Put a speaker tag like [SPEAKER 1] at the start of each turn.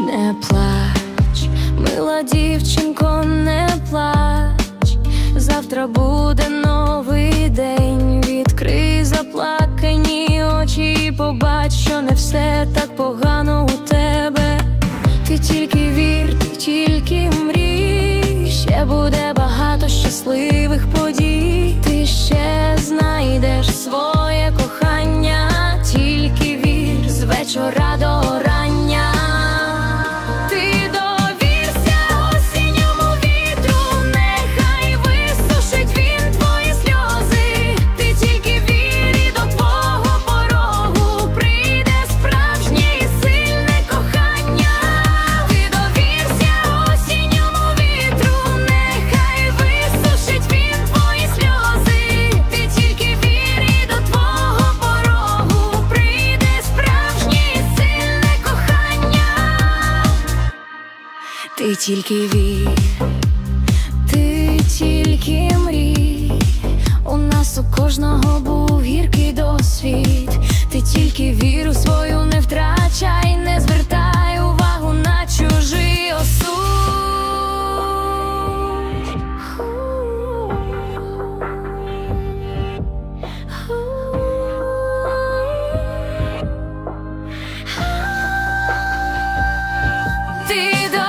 [SPEAKER 1] Не плач, мила дівчинко, не плач. Завтра буде новий день. Відкрий заплакані очі і побач, що не все так погано у тебе. Ти тільки вір, ти тільки мрій. Ще буде багато щасливих подій. Ти ще знайдеш своє кохання, тільки вір з вечора Ти тільки вір, ти тільки мрій. У нас у кожного був гіркий досвід. Ти тільки віру свою не втрачай, не звертай увагу на чужий осуд. Ти до